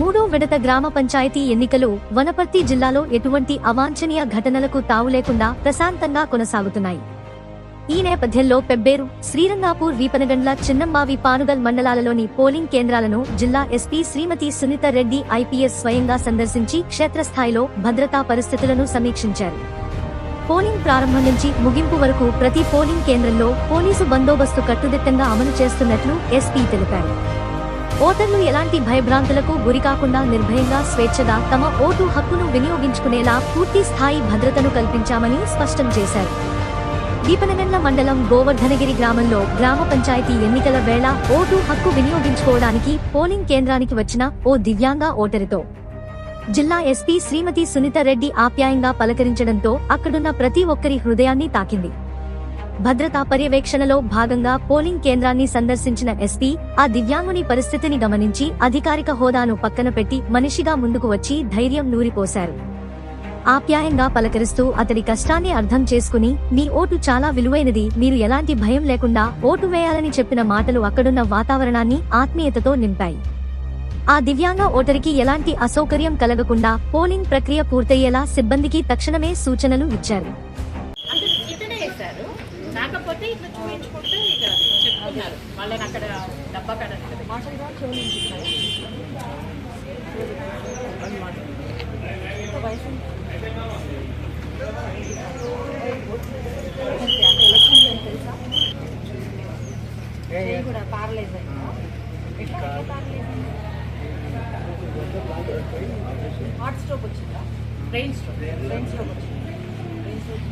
మూడో విడత గ్రామ పంచాయతీ ఎన్నికలు వనపర్తి జిల్లాలో ఎటువంటి అవాంఛనీయ ఘటనలకు తావు లేకుండా ప్రశాంతంగా కొనసాగుతున్నాయి. ఈ నేపథ్యంలో పెబ్బేరు శ్రీరంగాపూర్ వీపనగండ్ల చిన్నంబావి పానుగల్ మండలాలలోని పోలింగ్ కేంద్రాలను జిల్లా ఎస్పీ శ్రీమతి సునీత రెడ్డి ఐపీఎస్ స్వయంగా సందర్శించి క్షేత్రస్థాయిలో భద్రతా పరిస్థితులను సమీక్షించారు. పోలింగ్ ప్రారంభం నుంచి ముగింపు వరకు ప్రతి పోలింగ్ కేంద్రంలో పోలీసు బందోబస్తు కట్టుదిట్టంగా అమలు చేస్తున్నట్లు ఎస్పీ తెలిపారు. ఓటర్లు ఎలాంటి భయభ్రాంతులకు గురికాకుండా నిర్భయంగా స్వేచ్ఛగా తమ ఓటు హక్కును వినియోగించుకునేలా పూర్తి స్థాయి భద్రతను కల్పించామని స్పష్టం చేశారు. దీపనగండ్ల మండలం గోవర్ధనగిరి గ్రామంలో గ్రామ పంచాయతీ ఎన్నికల వేళ ఓటు హక్కు వినియోగించుకోవడానికి పోలింగ్ కేంద్రానికి వచ్చిన ఓ దివ్యాంగ ఓటరుతో జిల్లా ఎస్పీ శ్రీమతి సునీత రెడ్డి ఆప్యాయంగా పలకరించడంతో అక్కడున్న ప్రతి ఒక్కరి హృదయాన్ని తాకింది. భద్రతా పర్యవేక్షణలో భాగంగా పోలింగ్ కేంద్రాన్ని సందర్శించిన ఎస్పీ ఆ దివ్యాంగుని పరిస్థితిని గమనించి అధికారిక హోదాను పక్కన పెట్టి మనిషిగా ముందుకు వచ్చి ధైర్యం నూరిపోశారు. ఆప్యాయంగా పలకరిస్తూ అతడి కష్టాన్ని అర్థం చేసుకుని మీ ఓటు చాలా విలువైనది మీరు ఎలాంటి భయం లేకుండా ఓటు వేయాలని చెప్పిన మాటలు అక్కడున్న వాతావరణాన్ని ఆత్మీయతతో నింపాయి. ఆ దివ్యాంగ ఓటరికి ఎలాంటి అసౌకర్యం కలగకుండా పోలింగ్ ప్రక్రియ పూర్తయ్యేలా సిబ్బందికి తక్షణమే సూచనలు ఇచ్చారు. కాకపోతే ఇట్లా చూపించుకుంటే ఇక చెప్తున్నారు. వాళ్ళని అక్కడ డబ్బా కాడ కూడా పారలైజ్ హాట్ స్ట్రోక్ వచ్చిందా? బ్రెయిన్ స్ట్రోక్ బ్రెయిన్ స్ట్రోక్ వచ్చింది? బ్రెయిన్ స్ట్రోక్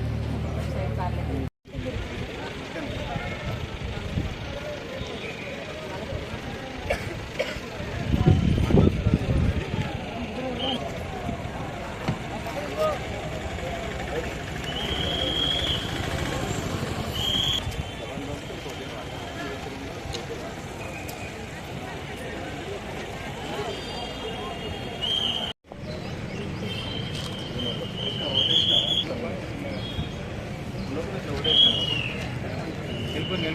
不能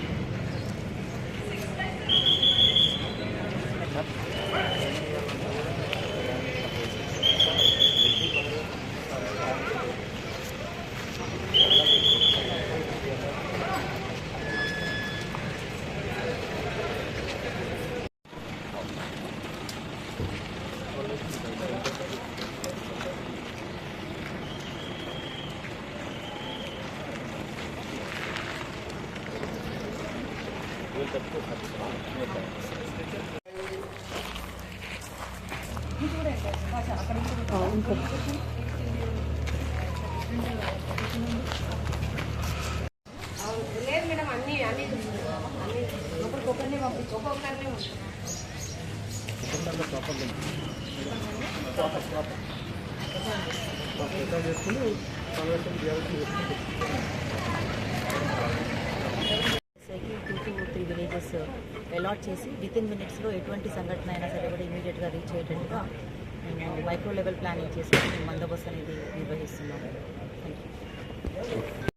లేదు మేడం అన్ని అన్ని అన్ని ఒకరికొకరిని పంపించి. ఒక్కొక్కరిని సైకిల్ అలాట్ చేసి విత్ ఇన్ మినిట్స్లో ఎటువంటి సంఘటన అయినా సరే కూడా ఇమీడియట్గా రీచ్ అయ్యేటట్టుగా మేము మైక్రో లెవెల్ ప్లానింగ్ చేసుకొని మేము బందోబస్తు అనేది నిర్వహిస్తున్నాము. Thank you